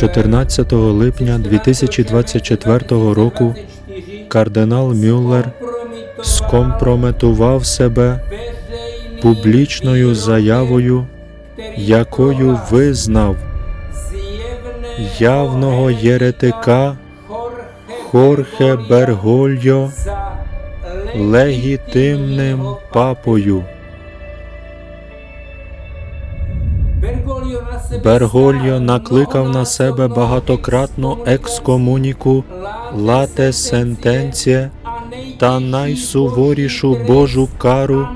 14 липня 2024 року кардинал Мюллер скомпрометував себе публічною заявою, якою визнав явного єретика Хорхе Бергольо легітимним папою. Бергольо накликав на себе багатократну екскомуніку лате сентенціє та найсуворішу Божу кару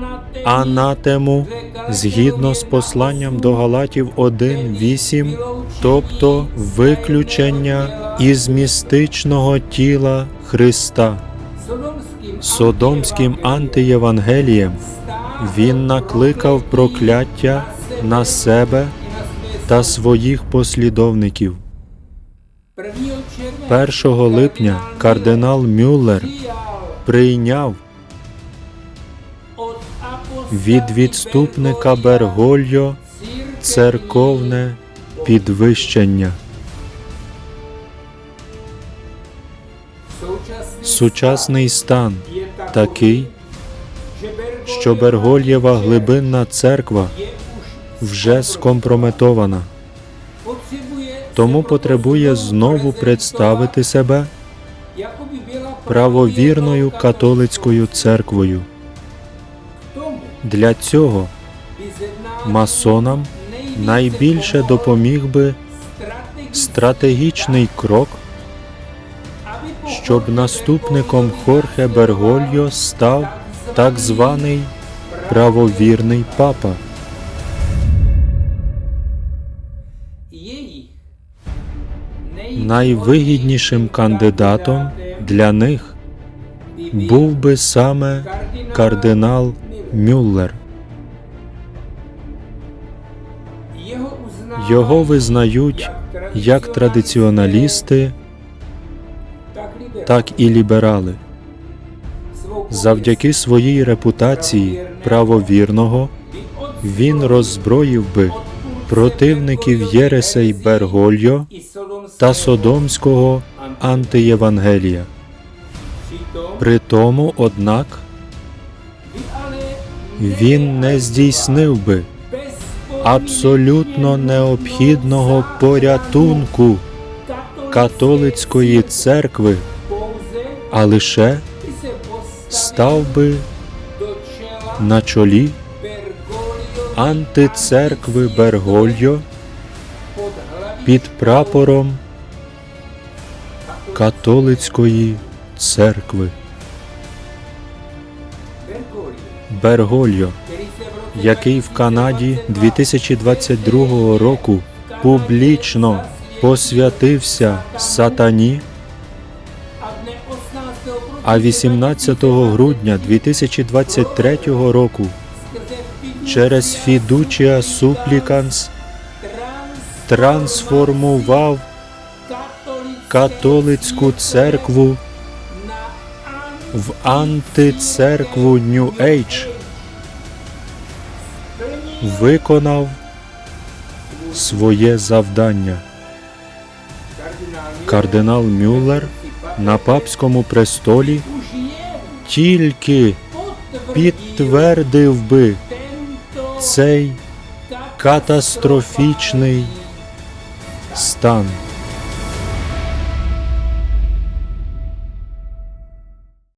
анатему згідно з посланням до Галатів 1.8, тобто виключення із містичного тіла Христа. Содомським антиєвангелієм він накликав прокляття на себе та своїх послідовників. 1 липня кардинал Мюллер прийняв від відступника Бергольо церковне підвищення. Сучасний стан такий, що Бергольєва глибинна церква вже скомпрометована, тому потребує знову представити себе правовірною католицькою церквою. Для цього масонам найбільше допоміг би стратегічний крок, щоб наступником Хорхе Бергольо став так званий правовірний папа. Найвигіднішим кандидатом для них був би саме кардинал Мюллер. Його визнають як традиціоналісти, так і ліберали. Завдяки своїй репутації правовірного він роззброїв би противників Єресей Бергольо та Содомського антиєвангелія. При тому, однак, він не здійснив би абсолютно необхідного порятунку католицької церкви, а лише став би на чолі антицеркви Бергольо під прапором католицької церкви. Бергольо, який в Канаді 2022 року публічно посвятився сатані, а 18 грудня 2023 року через Фідучія Супліканс трансформував католицьку церкву в антицеркву New Age, виконав своє завдання. Кардинал Мюллер на папському престолі тільки підтвердив би цей катастрофічний стан.